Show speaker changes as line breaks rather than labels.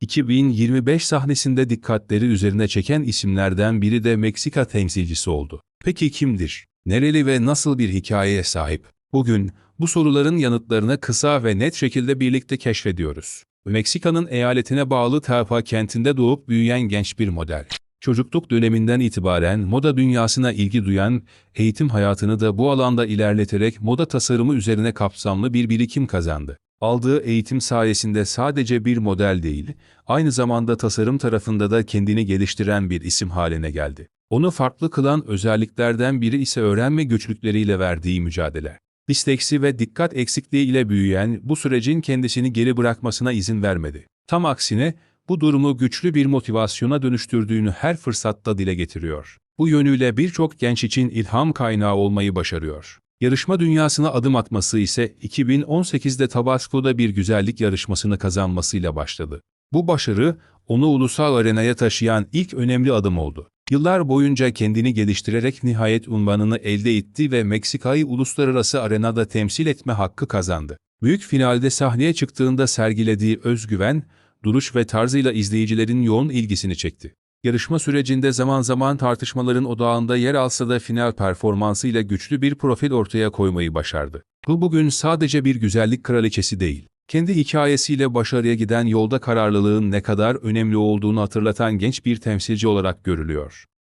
2025 sahnesinde dikkatleri üzerine çeken isimlerden biri de Meksika temsilcisi oldu. Peki kimdir? Nereli ve nasıl bir hikayeye sahip? Bugün bu soruların yanıtlarını kısa ve net şekilde birlikte keşfediyoruz. Meksika'nın eyaletine bağlı Talpa kentinde doğup büyüyen genç bir model. Çocukluk döneminden itibaren moda dünyasına ilgi duyan, eğitim hayatını da bu alanda ilerleterek moda tasarımı üzerine kapsamlı bir birikim kazandı. Aldığı eğitim sayesinde sadece bir model değil, aynı zamanda tasarım tarafında da kendini geliştiren bir isim haline geldi. Onu farklı kılan özelliklerden biri ise öğrenme güçlükleriyle verdiği mücadele. Disleksi ve dikkat eksikliği ile büyüyen bu sürecin kendisini geri bırakmasına izin vermedi. Tam aksine bu durumu güçlü bir motivasyona dönüştürdüğünü her fırsatta dile getiriyor. Bu yönüyle birçok genç için ilham kaynağı olmayı başarıyor. Yarışma dünyasına adım atması ise 2018'de Tabasco'da bir güzellik yarışmasını kazanmasıyla başladı. Bu başarı onu ulusal arenaya taşıyan ilk önemli adım oldu. Yıllar boyunca kendini geliştirerek nihayet unvanını elde etti ve Meksika'yı uluslararası arenada temsil etme hakkı kazandı. Büyük finalde sahneye çıktığında sergilediği özgüven, duruş ve tarzıyla izleyicilerin yoğun ilgisini çekti. Yarışma sürecinde zaman zaman tartışmaların odağında yer alsa da final performansıyla güçlü bir profil ortaya koymayı başardı. Bu bugün sadece bir güzellik kraliçesi değil, kendi hikayesiyle başarıya giden yolda kararlılığın ne kadar önemli olduğunu hatırlatan genç bir temsilci olarak görülüyor.